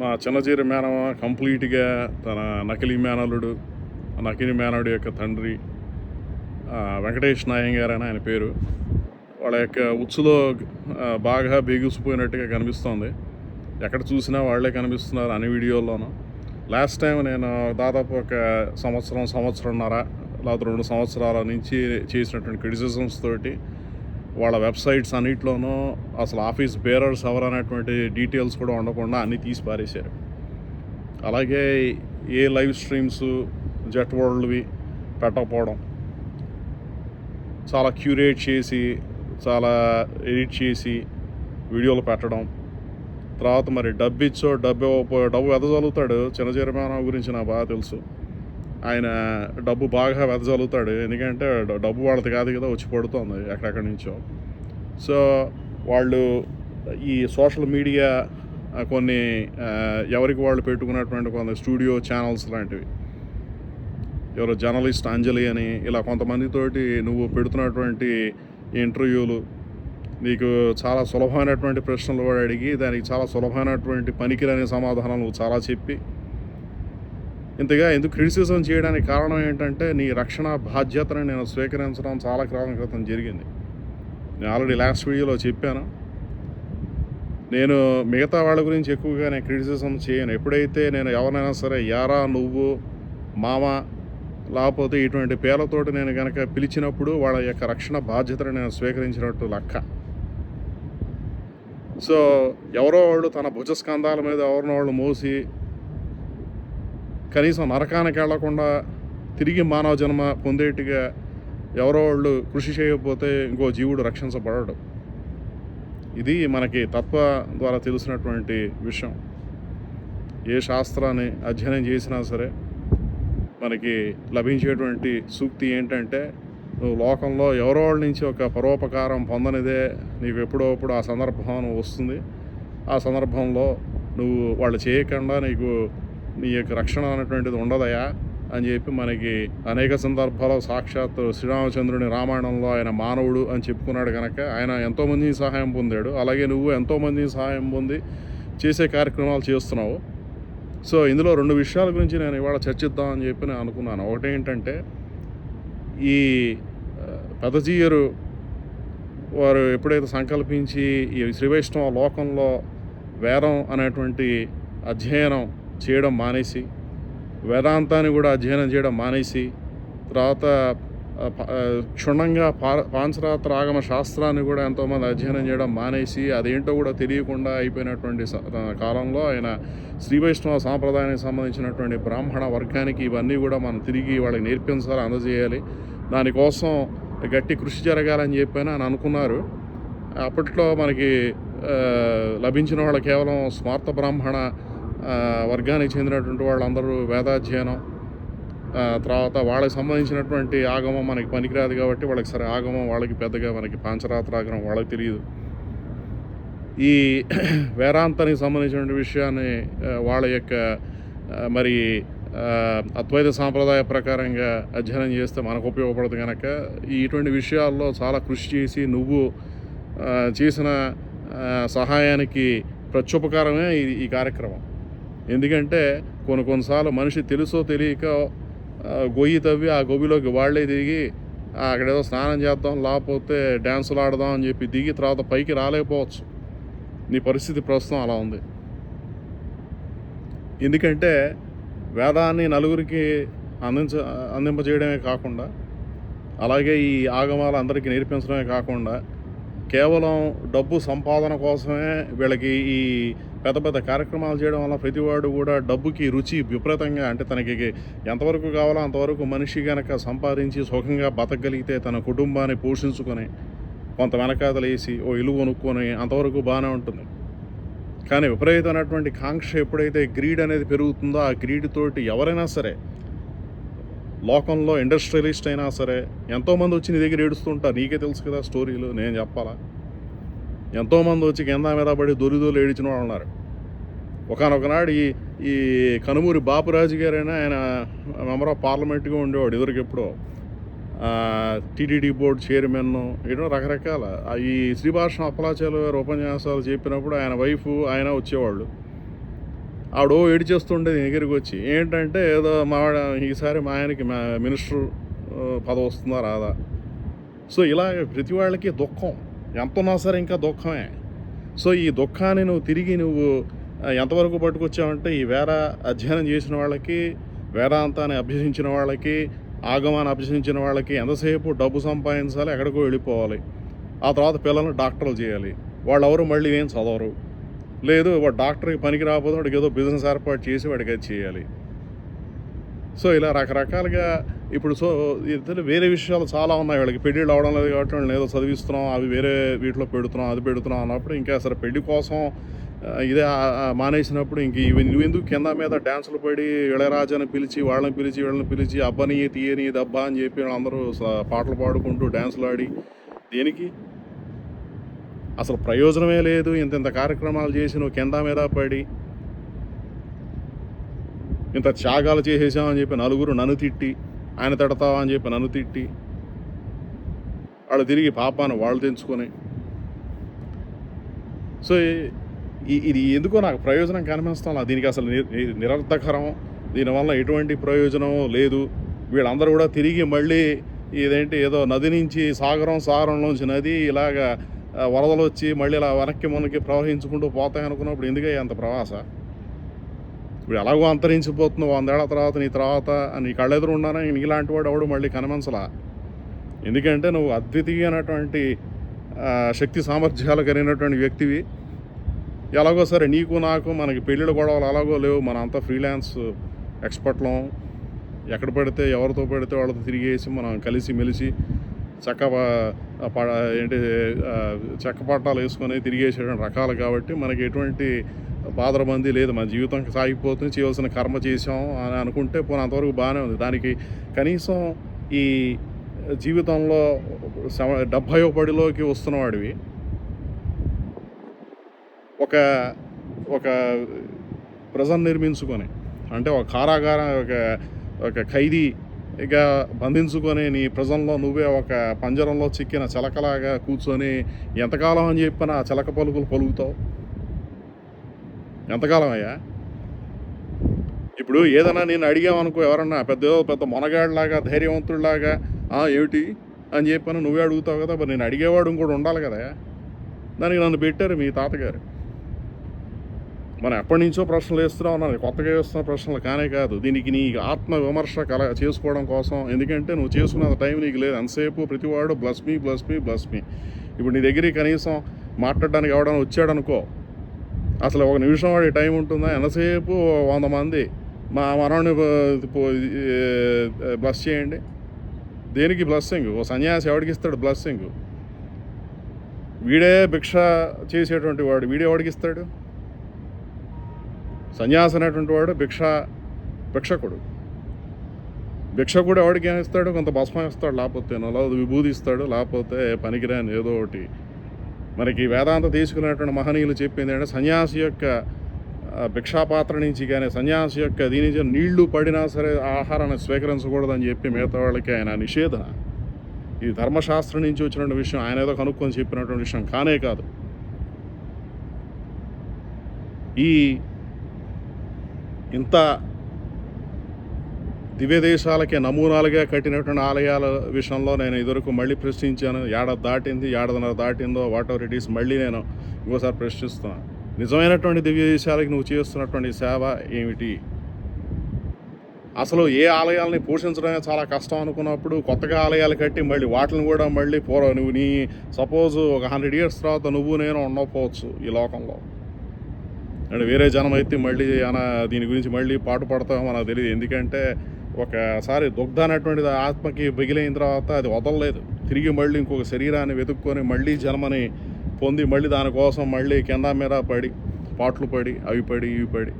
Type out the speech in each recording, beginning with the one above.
మా చిన్నచీర మేనమ కంప్లీట్గా తన నకిలీ మేనలుడు నకిలీ మేనడు యొక్క తండ్రి వెంకటేష్ నాయంగారు అని ఆయన పేరు. వాళ్ళ యొక్క ఉచ్చులో బాగా బిగుసిపోయినట్టుగా కనిపిస్తోంది. ఎక్కడ చూసినా వాళ్ళే కనిపిస్తున్నారు అన్ని వీడియోల్లోనూ. లాస్ట్ టైం నేను దాదాపు ఒక సంవత్సరం సంవత్సరంన్నర లేకపోతే రెండు సంవత్సరాల నుంచి చేసినటువంటి క్రిటిసిజమ్స్ తోటి వాళ్ళ వెబ్సైట్స్ అన్నిట్లోనూ అసలు ఆఫీస్ బేరర్స్ ఎవరనేటువంటి డీటెయిల్స్ కూడా ఉండకుండా అన్నీ తీసి పారేశారు. అలాగే ఏ లైవ్ స్ట్రీమ్స్ జెట్ వరల్డ్వి పెట్టకపోవడం చాలా క్యూరేట్ చేసి చాలా ఎడిట్ చేసి వీడియోలు పెట్టడం తర్వాత మరి డబ్బు ఇచ్చో డబ్బు డబ్బు వెదజల్లుతాడు చిన్న చిరమాన గురించి నాకు బాగా తెలుసు. ఆయన డబ్బు బాగా వెదజల్లుతాడు. ఎందుకంటే డబ్బు వాళ్ళది కాదు కదా వచ్చి పడుతుంది ఎక్కడెక్కడి నుంచో. సో వాళ్ళు ఈ సోషల్ మీడియా కొన్ని ఎవరికి వాళ్ళు పెట్టుకున్నటువంటి కొన్ని స్టూడియో ఛానల్స్ లాంటివి. ఎవరో జర్నలిస్ట్ అంజలి అని ఇలా కొంతమందితోటి నువ్వు పెడుతున్నటువంటి ఇంటర్వ్యూలు నీకు చాలా సులభమైనటువంటి ప్రశ్నలు కూడా అడిగి దానికి చాలా సులభమైనటువంటి పనికిరాని సమాధానాలు చాలా చెప్పి ఇంతగా ఎందుకు క్రిటిసిజం చేయడానికి కారణం ఏంటంటే నీ రక్షణ బాధ్యతను నేను స్వీకరించడం చాలా కాలం క్రితం జరిగింది. నేను ఆల్రెడీ లాస్ట్ వీడియోలో చెప్పాను. నేను మిగతా వాళ్ళ గురించి ఎక్కువగా నేను క్రిటిసిజం చేయను. ఎప్పుడైతే నేను ఎవరినైనా సరే యారా నువ్వు మామ లేకపోతే ఇటువంటి పేర్లతోటి నేను కనుక పిలిచినప్పుడు వాళ్ళ యొక్క రక్షణ బాధ్యతను నేను స్వీకరించినట్టు లెక్క. సో ఎవరో వాళ్ళు తన భుజస్కంధాల మీద ఎవరినో వాళ్ళు మోసి కనీసం నరకానికి వెళ్ళకుండా తిరిగి మానవ జన్మ పొందేట్టుగా ఎవరో వాళ్ళు కృషి చేయకపోతే ఇంకో జీవుడు రక్షించబడడు. ఇది మనకి తత్వ ద్వారా తెలిసినటువంటి విషయం. ఏ శాస్త్రాన్ని అధ్యయనం చేసినా సరే మనకి లభించేటువంటి సూక్తి ఏంటంటే నువ్వు లోకంలో ఎవరో వాళ్ళ నుంచి ఒక పరోపకారం పొందనిదే నీకు ఎప్పుడో అప్పుడు ఆ సందర్భం వస్తుంది. ఆ సందర్భంలో నువ్వు వాళ్ళు చేయకుండా నీకు నీ యొక్క రక్షణ అనేటువంటిది ఉండదయా అని చెప్పి మనకి అనేక సందర్భాల్లో సాక్షాత్ శ్రీరామచంద్రుని రామాయణంలో ఆయన మానవుడు అని చెప్పుకున్నాడు కనుక ఆయన ఎంతోమందిని సహాయం పొందాడు. అలాగే నువ్వు ఎంతోమంది సహాయం పొంది చేసే కార్యక్రమాలు చేస్తున్నావు. సో ఇందులో రెండు విషయాల గురించి నేను ఇవాళ చర్చిద్దాం అని చెప్పి నేను అనుకున్నాను. ఒకటి ఏంటంటే ఈ పెదజీయరు వారు ఎప్పుడైతే సంకల్పించి ఈ శ్రీ వైష్ణవ లోకంలో వేదం అనేటువంటి అధ్యయనం చేయడం మానేసి వేదాంతాన్ని కూడా అధ్యయనం చేయడం మానేసి తర్వాత క్షుణ్ణంగా పా పాంచరాత్ర ఆగమ శాస్త్రాన్ని కూడా ఎంతోమంది అధ్యయనం చేయడం మానేసి అదేంటో కూడా తెలియకుండా అయిపోయినటువంటి కాలంలో ఆయన శ్రీ వైష్ణవ సాంప్రదాయానికి సంబంధించినటువంటి బ్రాహ్మణ వర్గానికి ఇవన్నీ కూడా మనం తిరిగి వాళ్ళకి నేర్పించాలి అందజేయాలి. దానికోసం గట్టి కృషి జరగాలని చెప్పని అని అనుకున్నారు. అప్పట్లో మనకి లభించిన వాళ్ళు కేవలం స్మార్త బ్రాహ్మణ వర్గానికి చెందినటువంటి వాళ్ళందరూ వేదాధ్యయనం తర్వాత వాళ్ళకి సంబంధించినటువంటి ఆగమం మనకి పనికిరాదు కాబట్టి వాళ్ళకి సరే ఆగమం వాళ్ళకి పెద్దగా మనకి పాంచరాత్రాగమం వాళ్ళకి తెలియదు. ఈ వేదాంతానికి సంబంధించిన విషయాన్ని వాళ్ళ యొక్క మరి అద్వైత సాంప్రదాయ ప్రకారంగా అధ్యయనం చేస్తే మనకు ఉపయోగపడదు కనుక ఇటువంటి విషయాల్లో చాలా కృషి చేసి నువ్వు చేసిన సహాయానికి ప్రత్యుపకారమే ఈ కార్యక్రమం. ఎందుకంటే కొన్ని కొన్నిసార్లు మనిషి తెలుసో తెలియక గొయ్యి తవ్వి ఆ గొయ్యిలోకి వాళ్ళే దిగి అక్కడ ఏదో స్నానం చేద్దాం లేకపోతే డ్యాన్సులు ఆడదాం అని చెప్పి దిగి తర్వాత పైకి రాలేకపోవచ్చు. నీ పరిస్థితి ప్రస్తుతం అలా ఉంది. ఎందుకంటే వేదాన్ని నలుగురికి అందించ అందింపజేయడమే కాకుండా అలాగే ఈ ఆగమాలు అందరికీ నేర్పించడమే కాకుండా కేవలం డబ్బు సంపాదన కోసమే వీళ్ళకి ఈ పెద్ద పెద్ద కార్యక్రమాలు చేయడం వల్ల ప్రతివాడు కూడా డబ్బుకి రుచి విపరీతంగా అంటే తనకి ఎంతవరకు కావాలో అంతవరకు మనిషి గనక సంపాదించి సుఖంగా బతకగలిగితే తన కుటుంబాన్ని పోషించుకొని కొంత వెనకాతలు వేసి ఓ ఇల్లు కొనుక్కొని అంతవరకు బాగానే ఉంటుంది. కానీ విపరీతమైనటువంటి కాంక్ష ఎప్పుడైతే గ్రీడ్ అనేది పెరుగుతుందో ఆ గ్రీడ్ తోటి ఎవరైనా సరే లోకంలో ఇండస్ట్రియలిస్ట్ అయినా సరే ఎంతోమంది వచ్చి నీ దగ్గర ఏడుస్తుంటారు. నీకే తెలుసు కదా స్టోరీలు నేను చెప్పాలా? ఎంతోమంది వచ్చి కింద మీద పడి దొరిదోలు ఏడిచిన వాళ్ళు ఉన్నారు. ఒకనొకనాడు ఈ ఈ కనుమూరి బాపురాజు గారైనా ఆయన మెంబర్ ఆఫ్ పార్లమెంట్గా ఉండేవాడు ఇదివరకు ఎప్పుడో. టీటీడీ బోర్డు చైర్మన్ ఎన్నో రకరకాల. ఈ శ్రీభాషణ అప్పలాచార్య గారు ఉపన్యాసాలు చెప్పినప్పుడు ఆయన వైఫ్ ఆయన వచ్చేవాళ్ళు. ఆవిడ ఓ చేస్తుండేది దగ్గరికి వచ్చి ఏంటంటే ఏదో మా ఈసారి మా ఆయనకి మా మినిస్టర్ పదవి వస్తుందా రాదా? సో ఇలా ప్రతి వాళ్ళకి దుఃఖం. ఎంత సరే ఇంకా దుఃఖమే. సో ఈ దుఃఖాన్ని నువ్వు తిరిగి నువ్వు ఎంతవరకు పట్టుకొచ్చావంటే ఈ వేర అధ్యయనం చేసిన వాళ్ళకి వేదాంతాన్ని అభ్యసించిన వాళ్ళకి ఆగమాన్ని అభ్యసించిన వాళ్ళకి ఎంతసేపు డబ్బు సంపాదించాలి ఎక్కడికో వెళ్ళిపోవాలి. ఆ తర్వాత పిల్లల్ని డాక్టర్లు చేయాలి. వాళ్ళెవరు మళ్ళీ ఏం చదవరు. లేదు వాడు డాక్టర్కి పనికి రాకపోతే వాడికి ఏదో బిజినెస్ ఏర్పాటు చేసి వాడికి అది చేయాలి. సో ఇలా రకరకాలుగా ఇప్పుడు సో ఇద్దరు వేరే విషయాలు చాలా ఉన్నాయి. వాళ్ళకి పెళ్ళిళ్ళు అవడం లేదు కాబట్టి వాళ్ళని ఏదో చదివిస్తున్నాం అవి వేరే వీటిలో పెడుతున్నాం అది పెడుతున్నాం అన్నప్పుడు ఇంకా అసలు పెళ్ళి కోసం ఇదే మానేసినప్పుడు ఇంక ఇవి నువ్వు ఎందుకు కింద మీద డ్యాన్సులు పడి ఇళయరాజాని పిలిచి వాళ్ళని పిలిచి వీళ్ళని పిలిచి అబ్బని తీయని దబ్బా అని చెప్పి వాళ్ళందరూ పాటలు పాడుకుంటూ డ్యాన్సులు ఆడి దేనికి? అసలు ప్రయోజనమే లేదు. ఇంత ఇంత కార్యక్రమాలు చేసి నువ్వు కింద మీద పడి ఇంత త్యాగాలు చేసేసామని చెప్పి నలుగురు నన్ను తిట్టి ఆయన తిడతావా అని చెప్పి నన్ను తిట్టి వాళ్ళు తిరిగి పాపాన్ని వాళ్ళు తెంచుకొని. సో ఈ- ఇది ఎందుకో నాకు ప్రయోజనం కనిపిస్తాం దీనికి అసలు ని- నిరర్థకరం. దీనివల్ల ఎటువంటి ప్రయోజనం లేదు. వీళ్ళందరూ కూడా తిరిగి మళ్ళీ ఇదేంటి ఏదో నది నుంచి సాగరం సాగరంలోంచి నది ఇలాగా వరదలు వచ్చి మళ్ళీ ఇలా వెనక్కి మునక్కి ప్రవహించుకుంటూ పోతాయి అనుకున్నప్పుడు ఎందుకయ్యే అంత ప్రవాస? ఇప్పుడు ఎలాగో అంతరించిపోతుంది వందేళ్ళ తర్వాత నీ తర్వాత నీ కళ్ళెదురు ఉన్నానా నీలాంటి వాడు ఎవడు మళ్ళీ కనమంచలా ఎందుకంటే నువ్వు అద్వితీయమైనటువంటి శక్తి సామర్థ్యాలు కలిగినటువంటి వ్యక్తివి. ఎలాగో సరే నీకు నాకు మనకి పెళ్ళిళ్ళ గొడవలు ఎలాగో లేవు. మన అంతా ఫ్రీలాన్స్ ఎక్స్పర్ట్లం. ఎక్కడ పడితే ఎవరితో పడితే వాళ్ళతో తిరిగేసి మనం కలిసి మెలిసి చక్క ప- ఏంటి చక్క చెక్క పట్టాలు వేసుకొని తిరిగేసేటువంటి రకాలు కాబట్టి మనకి ఎటువంటి బాధరబంది లేదు మన జీవితం సాగిపోతుంది చేయవలసిన కర్మ చేసాం అని అనుకుంటే పోనీ అంతవరకు బాగానే ఉంది. దానికి కనీసం ఈ జీవితంలో డెబ్భై పడిలోకి వస్తున్నవాడివి. ఒక ఒక ప్రజను నిర్మించుకొని అంటే ఒక కారాగారం ఒక ఒక ఖైదీగా బంధించుకొని నీ ప్రజంలో నువ్వే ఒక పంజరంలో చిక్కిన చిలకలాగా కూర్చొని ఎంతకాలం అని చెప్పిన ఆ చిలక పలుకులు పలుకుతావు? ఎంతకాలం అయ్యా ఇప్పుడు ఏదైనా నేను అడిగామనుకో ఎవరన్నా పెద్ద పెద్ద మొనగాడిలాగా ధైర్యవంతుడిలాగా ఏమిటి? అని చెప్పని నువ్వే అడుగుతావు కదా మరి నేను అడిగేవాడు ఇంకోటి ఉండాలి కదా. దానికి నన్ను పెట్టారు మీ తాతగారు. మనం ఎప్పటి నుంచో ప్రశ్నలు వేస్తున్నాం అన్నది కొత్తగా వేస్తున్న ప్రశ్నలు కానే కాదు. దీనికి నీ ఆత్మ విమర్శ కల చేసుకోవడం కోసం. ఎందుకంటే నువ్వు చేసుకున్న టైం నీకు లేదు. ఎంతసేపు ప్రతివాడు bless me bless me bless me. ఇప్పుడు నీ దగ్గరికి కనీసం మాట్లాడడానికి ఎవడన్నా వచ్చాడనుకో అసలు ఒక నిమిషం వాడి టైం ఉంటుందా? ఎంతసేపు వంద మంది? మా మనవని బ్లస్ చేయండి. దేనికి బ్లస్సింగ్? ఓ సన్యాసి ఎవడికి ఇస్తాడు బ్లస్సింగ్? వీడే భిక్ష చేసేటువంటి వాడు. వీడే ఎవడికి ఇస్తాడు? సన్యాసి అనేటువంటి వాడు భిక్ష భిక్షకుడు. భిక్షకుడు ఎవడికి ఏమి ఇస్తాడు? కొంత భస్మం ఇస్తాడు లేకపోతే నలో విభూది ఇస్తాడు లేకపోతే పనికిరాని ఏదో ఒకటి. మనకి వేదాంత తీసుకున్నటువంటి మహనీయులు చెప్పింది అంటే సన్యాసి యొక్క భిక్షాపాత్ర నుంచి కానీ సన్యాసి యొక్క దీని నుంచి నీళ్ళు పడినా సరే ఆహారాన్ని స్వీకరించకూడదని చెప్పి మిగతా వాళ్ళకి ఆయన నిషేధన. ఇది ధర్మశాస్త్రం నుంచి వచ్చినటువంటి విషయం. ఆయన ఏదో కనుక్కొని చెప్పినటువంటి విషయం కానే కాదు. ఈ ఇంత దివ్య దేశాలకే నమూనాలుగా కట్టినటువంటి ఆలయాల విషయంలో నేను ఇదివరకు మళ్ళీ ప్రశ్నించాను. ఏడాది దాటింది ఏడాదిన్నర దాటిందో వాట్ ఎవర్ ఇట్ ఈస్ మళ్ళీ నేను ఇంకోసారి ప్రశ్నిస్తున్నాను. నిజమైనటువంటి దివ్య దేశాలకి నువ్వు చేస్తున్నటువంటి సేవ ఏమిటి? అసలు ఏ ఆలయాల్ని పోషించడమే చాలా కష్టం అనుకున్నప్పుడు కొత్తగా ఆలయాలు కట్టి మళ్ళీ వాటిని కూడా మళ్ళీ పూర్వ నువ్వు నీ సపోజ్ ఒక హండ్రెడ్ ఇయర్స్ తర్వాత నువ్వు నేను ఉండకపోవచ్చు ఈ లోకంలో. అండ్ వేరే జనం అయితే మళ్ళీ అన దీని గురించి మళ్ళీ పాటు పడతామో నాకు తెలియదు ఎందుకంటే ఒకసారి దుగ్ధ అనేటువంటిది ఆత్మకి బిగిలైన తర్వాత అది వదలలేదు. తిరిగి మళ్ళీ ఇంకొక శరీరాన్ని వెతుక్కొని మళ్ళీ జన్మని పొంది మళ్ళీ దానికోసం మళ్ళీ కింద మీద పడి పాటలు పడి అవి పడి ఇవి పడి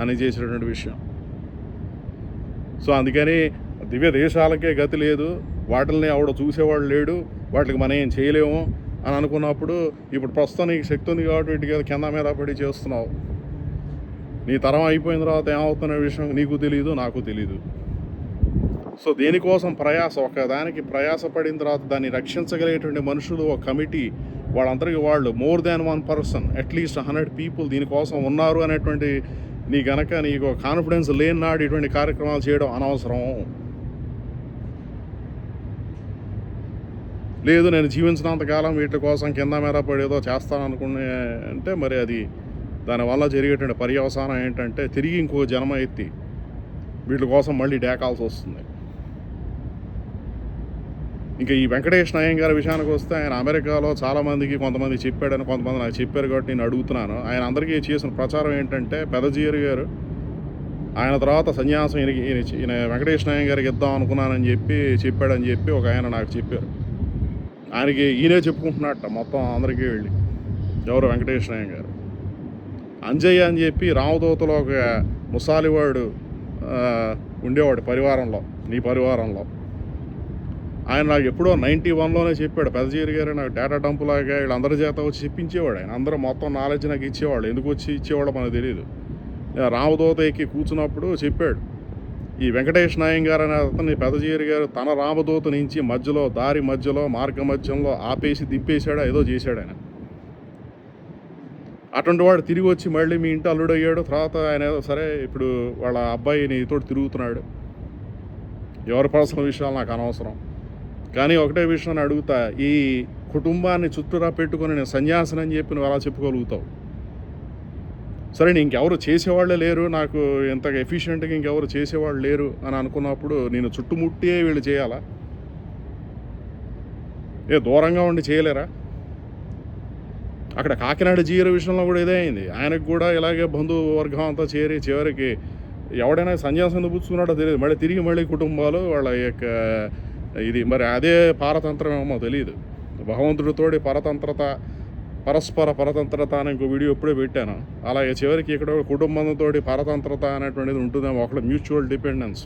అని చేసినటువంటి విషయం. సో అందుకని దివ్య దేశాలకే గతి లేదు. వాటిల్ని ఆవిడ చూసేవాడు లేడు. వాటికి మనం ఏం చేయలేము అని అనుకున్నప్పుడు ఇప్పుడు ప్రస్తుతం నీకు శక్తి ఉంది కాబట్టి వీటికి కింద మీద పడి చేస్తున్నావు. నీ తరం అయిపోయిన తర్వాత ఏమవుతున్న విషయం నీకు తెలియదు నాకు తెలియదు సో దేనికోసం ప్రయాస? ఒక దానికి ప్రయాస పడిన తర్వాత దాన్ని రక్షించగలిగేటువంటి మనుషులు ఒక కమిటీ వాళ్ళందరికీ వాళ్ళు more than one person at least hundred people దీనికోసం ఉన్నారు అనేటువంటి నీ గనక నీకు కాన్ఫిడెన్స్ లేని నాడు ఇటువంటి కార్యక్రమాలు చేయడం అనవసరం. లేదు నేను జీవించినంతకాలం వీటి కోసం కింద మీద పడేదో చేస్తాను అనుకునే అంటే మరి అది దానివల్ల జరిగేటువంటి పర్యవసానం ఏంటంటే తిరిగి ఇంకో జన్మ ఎత్తి వీటి కోసం మళ్ళీ డేకాల్సి వస్తుంది. ఇంకా ఈ వెంకటేష్ నయం గారి విషయానికి వస్తే ఆయన అమెరికాలో చాలామందికి కొంతమంది చెప్పాడని కొంతమంది నాకు చెప్పారు కాబట్టి నేను అడుగుతున్నాను. ఆయన అందరికీ చేసిన ప్రచారం ఏంటంటే పెదజీరు గారు ఆయన తర్వాత సన్యాసం ఈయనకి ఈయన వెంకటేష్ నయం గారికి ఇద్దాం అనుకున్నానని చెప్పి చెప్పాడని చెప్పి ఒక ఆయన నాకు చెప్పారు. ఆయనకి ఈయనే చెప్పుకుంటున్నట్ట మొత్తం అందరికీ వెళ్ళి. ఎవరు? వెంకటేష్ నయం గారు. అంజయ్య అని చెప్పి రామదూతలో ఒక ముసాలివాడు ఉండేవాడు పరివారంలో నీ పరివారంలో. ఆయన నాకు ఎప్పుడో నైంటీ వన్లోనే చెప్పాడు పెద్దజీరి గారు నాకు డేటా డంప్ లాగా వీళ్ళందరి చేత వచ్చి చెప్పించేవాడు ఆయన. అందరూ మొత్తం నాలెడ్జ్ నాకు ఇచ్చేవాళ్ళు. ఎందుకు వచ్చి ఇచ్చేవాడో మనకు తెలియదు నేను రామదూత ఎక్కి కూర్చున్నప్పుడు చెప్పాడు ఈ వెంకటేష్ నాయం గారు అనే అతన్ని పెదజీరి గారు తన రామదూత నుంచి మధ్యలో దారి మధ్యలో మార్గ మధ్యంలో ఆపేసి దింపేశాడు ఏదో చేశాడు ఆయన. అటువంటి వాడు తిరిగి వచ్చి మళ్ళీ మీ ఇంటి అల్లుడు అయ్యాడు. తర్వాత ఆయన ఏదో సరే ఇప్పుడు వాళ్ళ అబ్బాయి నీతో తిరుగుతున్నాడు. ఎవరి పర్సనల్ విషయాలు నాకు అనవసరం. కానీ ఒకటే విషయం నేను అడుగుతా ఈ కుటుంబాన్ని చుట్టూరా పెట్టుకొని నేను సన్యాసిని అని చెప్పి నువ్వు అలా చెప్పుకోగలుగుతావు. సరే నేను ఇంకెవరు చేసేవాళ్ళే లేరు నాకు ఇంత ఎఫిషియెంట్గా ఇంకెవరు చేసేవాళ్ళు లేరు అని అనుకున్నప్పుడు నేను చుట్టుముట్టే వీళ్ళు చేయాలా? ఏ దూరంగా ఉండి చేయలేరా? అక్కడ కాకినాడ జీర విషయంలో కూడా ఇదే అయింది. ఆయనకు కూడా ఇలాగే బంధువర్గం అంతా చేరి చివరికి ఎవడైనా సన్యాసం పుచ్చుకున్నాడో తెలియదు. మళ్ళీ తిరిగి మళ్ళీ కుటుంబాలు వాళ్ళ యొక్క ఇది మరి అదే పారతంత్రం ఏమో తెలియదు భగవంతుడితోటి పరతంత్రత పరస్పర పరతంత్రత అని ఇంకో వీడియో ఇప్పుడే పెట్టాను. అలాగే చివరికి ఇక్కడ కుటుంబంతో పరతంత్రత అనేటువంటిది ఉంటుందేమో ఒకళ్ళ మ్యూచువల్ డిపెండెన్స్.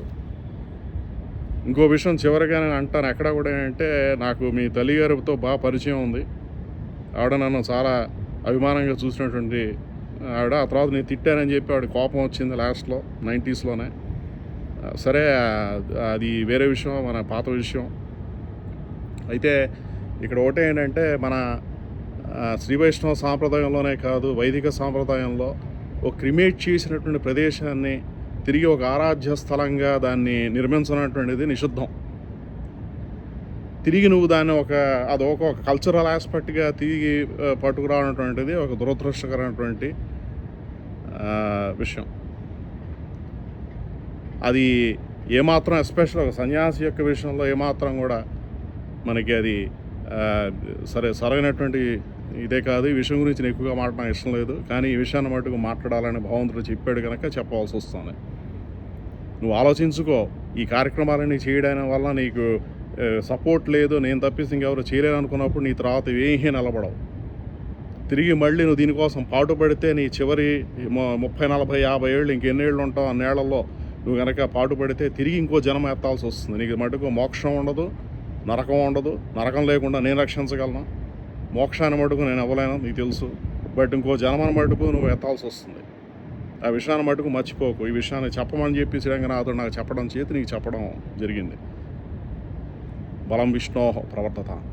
ఇంకో విషయం చివరిగా నేను అంటాను ఎక్కడ కూడా ఏంటంటే నాకు మీ తల్లిగారితో బాగా పరిచయం ఉంది. ఆవిడ నన్ను చాలా అభిమానంగా చూసినటువంటి ఆవిడ. ఆ తర్వాత నేను తిట్టానని చెప్పి ఆవిడ కోపం వచ్చింది లాస్ట్లో నైంటీస్లోనే. సరే అది వేరే విషయం మన పాత విషయం. అయితే ఇక్కడ ఒకటే ఏంటంటే మన శ్రీ వైష్ణవ సాంప్రదాయంలోనే కాదు వైదిక సాంప్రదాయంలో ఒక క్రిమేట్ చేసినటువంటి ప్రదేశాన్ని తిరిగి ఒక ఆరాధ్య స్థలంగా దాన్ని నిర్మించినటువంటిది నిషిద్ధం. తిరిగి నువ్వు దాన్ని ఒక అదొక ఒక కల్చరల్ ఆస్పెక్ట్గా తిరిగి పట్టుకురావటువంటిది ఒక దురదృష్టకరమైనటువంటి విషయం. అది ఏమాత్రం ఎస్పెషల్ ఒక సన్యాసి యొక్క విషయంలో ఏమాత్రం కూడా మనకి అది సరే సరైనటువంటి ఇదే కాదు. ఈ విషయం గురించి నేను ఎక్కువగా మాట్లాడడం ఇష్టం లేదు. కానీ ఈ విషయాన్ని మటుకు మాట్లాడాలని భగవంతుడు చెప్పాడు కనుక చెప్పవలసి వస్తుంది. నువ్వు ఆలోచించుకో. ఈ కార్యక్రమాలన్నీ చేయడం వల్ల నీకు సపోర్ట్ లేదు. నేను తప్పిస్తే ఇంకెవరు చేయలేరు అనుకున్నప్పుడు నీ తర్వాత ఏమీ నిలబడవు. తిరిగి మళ్ళీ నువ్వు దీనికోసం పాటుపడితే నీ చివరి ముప్పై నలభై యాభై ఏళ్ళు ఇంకెన్నేళ్ళు ఉంటావు అన్నేళ్ళలో నువ్వు కనుక పాటుపడితే తిరిగి ఇంకో జనం ఎత్తాల్సి వస్తుంది. నీకు మటుకు మోక్షం ఉండదు నరకం ఉండదు. నరకం లేకుండా నేను రక్షించగలను. మోక్షాన్ని మటుకు నేను ఇవ్వలేను నీకు తెలుసు. బట్ ఇంకో జన్మను మటుకు నువ్వు ఎత్తాల్సి వస్తుంది. ఆ విషయాన్ని మటుకు మర్చిపోకు. ఈ విషయాన్ని చెప్పమని చెప్పి శ్రీరంగనాథుడు నాకు చెప్పడం చేతి నీకు చెప్పడం జరిగింది. బలం విష్ణోహ ప్రవర్తత.